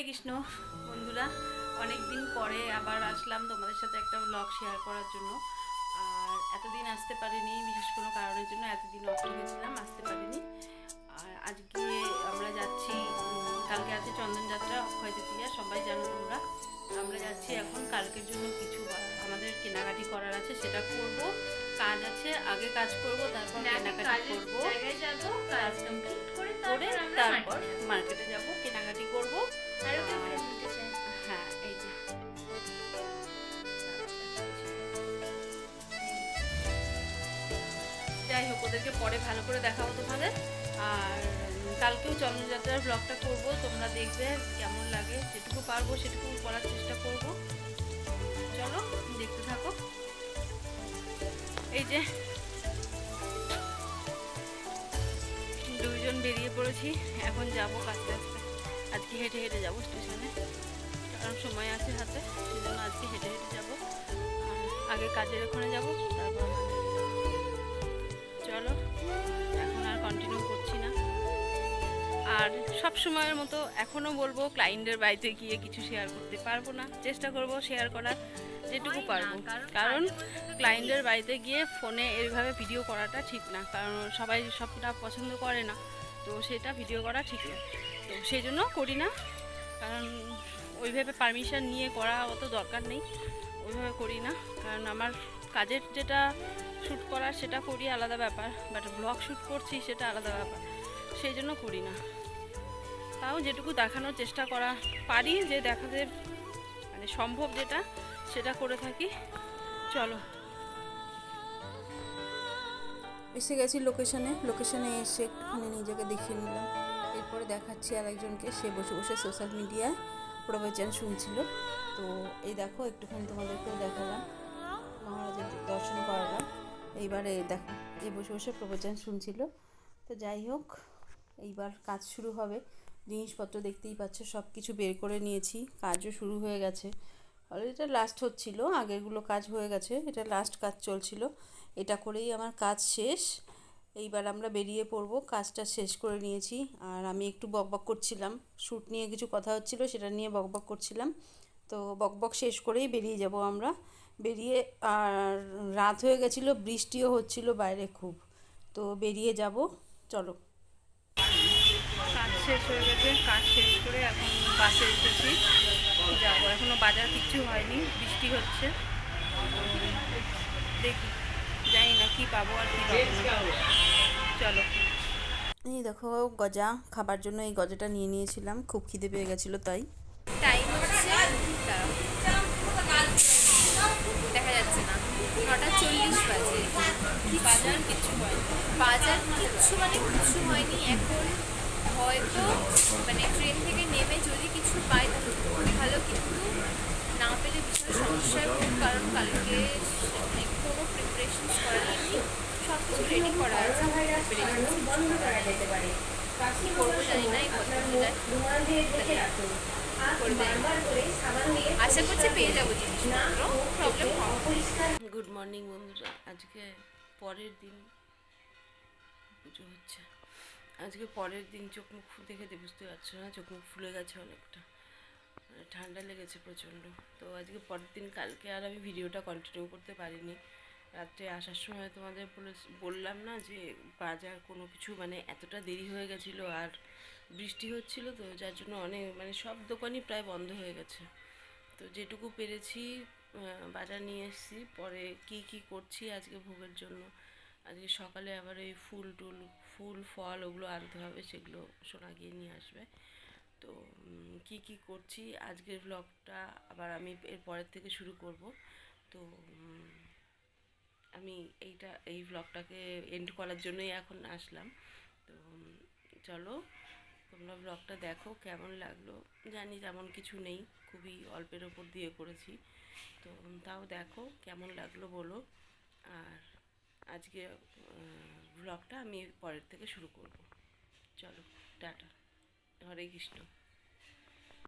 হরে কৃষ্ণ বন্ধুরা। অনেক দিন পরে আবার আসলাম তোমাদের সাথে একটা ব্লগ শেয়ার করার জন্য। আর এতদিন আসতে পারিনি বিশেষ কোনো কারণের জন্য এতদিন অফ রেখেছিলাম আসতে পারিনি। আর আজকে আমরা যাচ্ছি কালকে আছে চন্দনযাত্রা অক্ষয় তৃতীয়া সবাই জানো তোমরা। আমরা যাচ্ছি এখন কালকের জন্য কিছু আমাদের কেনাকাটি করার আছে সেটা করব। কাজ আছে আগে কাজ করব তারপর কেনাকাটি করব। কাজ কমপ্লিট করে করে তারপর মার্কেটে যাব। মার্কেটে ওদেরকে পরে ভালো করে দেখাবো তোমাদের। আর কালকেও চন্দ্রযাত্রার ব্লগটা করব, তোমরা দেখবে কেমন লাগে। যেটুকু পারব সেটুকু করার চেষ্টা করব। চলো, দেখতে থাকো। এই যে দুইজন বেরিয়ে পড়েছি, এখন যাব কাছতে আস্তে আজকে হেঁটে হেঁটে যাব স্টেশনে। কারণ সময় আছে হাতে সেই জন্য আজকে হেঁটে হেঁটে যাব। আগে কাজের ওখানে যাব, তারপর আর সব সময়ের মতো এখনও বলব ক্লায়েন্টের বাড়িতে গিয়ে কিছু শেয়ার করতে পারব না। চেষ্টা করব শেয়ার করার যেটুকু পারব। কারণ ক্লায়েন্টের বাড়িতে গিয়ে ফোনে এইভাবে ভিডিও করাটা ঠিক না। কারণ সবাই সবটা পছন্দ করে না। তো সেটা ভিডিও করা ঠিক না। তো সেই জন্য করি না। কারণ ওইভাবে পারমিশন নিয়ে করা অত দরকার নেই। ওইভাবে করি না। কারণ আমার কাজের যেটা শ্যুট করার সেটা করি আলাদা ব্যাপার। বাট ব্লগ শ্যুট করছি সেটা আলাদা ব্যাপার। সেই জন্য করি না। তাও যেটুকু দেখানোর চেষ্টা করা পারি যে দেখাতে মানে সম্ভব যেটা, সেটা করে থাকি। চলো। এসে গেছি লোকেশনে লোকেশনে এসে একটুখানি নিজেকে দেখিয়ে নিলাম। এরপরে দেখাচ্ছি আর একজনকে সে বসে বসে সোশ্যাল মিডিয়ায় প্রবচন শুনছিল। তো এই দেখো, একটুখানি তোমাদেরকেও দেখালাম। মহারাজের দর্শন করালাম। এইবারে দেখো, এই বসে বসে প্রবচন শুনছিল। তো যাই হোক, এইবার কাজ শুরু হবে। জিনিসপত্র দেখতেই পাচ্ছ সব কিছু বের করে নিয়েছি, কাজও শুরু হয়ে গেছে। অলরেডি এটা লাস্ট হচ্ছিল, আগেরগুলো কাজ হয়ে গেছে, এটা লাস্ট কাজ চলছিল। এটা করেই আমার কাজ শেষ। এইবার আমরা বেরিয়ে পড়ব, কাজটা শেষ করে নিয়েছি। আর আমি একটু বকবক করছিলাম শ্যুট নিয়ে কিছু কথা হচ্ছিল, সেটা নিয়ে বকবক করছিলাম। তো বকবক শেষ করেই বেরিয়ে যাব আমরা। বেরিয়ে, আর রাত হয়ে গেছিল, বৃষ্টিও হচ্ছিল বাইরে খুব। তো বেরিয়ে যাব, চলো। শেষ হয়ে গেছে কাজ শেষ করে এখন বাসে এসেছি যাব এখনও বাজার কিচ্ছু হয়নি বৃষ্টি হচ্ছে। দেখি জানি না কি পাবো আর কি চলো। এই দেখো গজা খাবার জন্য এই গজাটা নিয়ে নিয়েছিলাম খুব খিদে পেয়ে গেছিল তাই। টাইম হচ্ছে দেখা যাচ্ছে না। নটা চল্লিশ বাজে। বাজার কিছু হয়নি। বাজার কিচ্ছু মানে কিচ্ছু হয়নি এখন হয়তো মানে ট্রেন থেকে নেমে যদি কিছু পাই তাহলে ভালো, কিন্তু না পেলে ভীষণ সমস্যায় কারণ কালকে মানে কোনো প্রিপারেশন করা নেই সব কিছু রেডি করা আছে প্রিপারেশনস কী করব জানি না, এই আশা করছি পেয়ে যাব জিনিসপত্র গুড মর্নিং বন্ধুরা, আজকে পরের দিন পুজো হচ্ছে। আজকে পরের দিন চোখ মুখ দেখে দিয়ে বুঝতে পারছ না? চোখ মুখ ফুলে গেছে অনেকটা। মানে ঠান্ডা লেগেছে প্রচণ্ড। তো আজকে পরের দিন, কালকে আর আমি ভিডিওটা কন্টিনিউ করতে পারিনি। রাত্রে আসার সময় তোমাদের বলে- বললাম না যে বাজার কোনো কিছু মানে এতটা দেরি হয়ে গেছিল আর বৃষ্টি হচ্ছিল তো, যার জন্য অনেক মানে সব দোকানই প্রায় বন্ধ হয়ে গেছে। তো যেটুকু পেরেছি বাজার নিয়ে এসেছি। পরে কি কি করছি আজকে ভোগের জন্য? আজকে সকালে আবার ওই ফুল টুল ফুল, ফল ওগুলো আনতে হবে, সেগুলো সোনা গিয়ে নিয়ে আসবে। তো কি কি করছি? আজকের ব্লগটা আবার আমি এর পরের থেকে শুরু করব। তো আমি এইটা, এই ব্লগটাকে এন্ড করার জন্যই এখন আসলাম। তো চলো, তোমরা ব্লগটা দেখো, কেমন লাগল? জানি তেমন কিছু নেই, খুবই অল্পের ওপর দিয়ে করেছি। তো তাও দেখো, কেমন লাগল বলো? আর আজকে ব্লগটা আমি পরের থেকে শুরু করব। চলো টাটা। হরে কৃষ্ণ।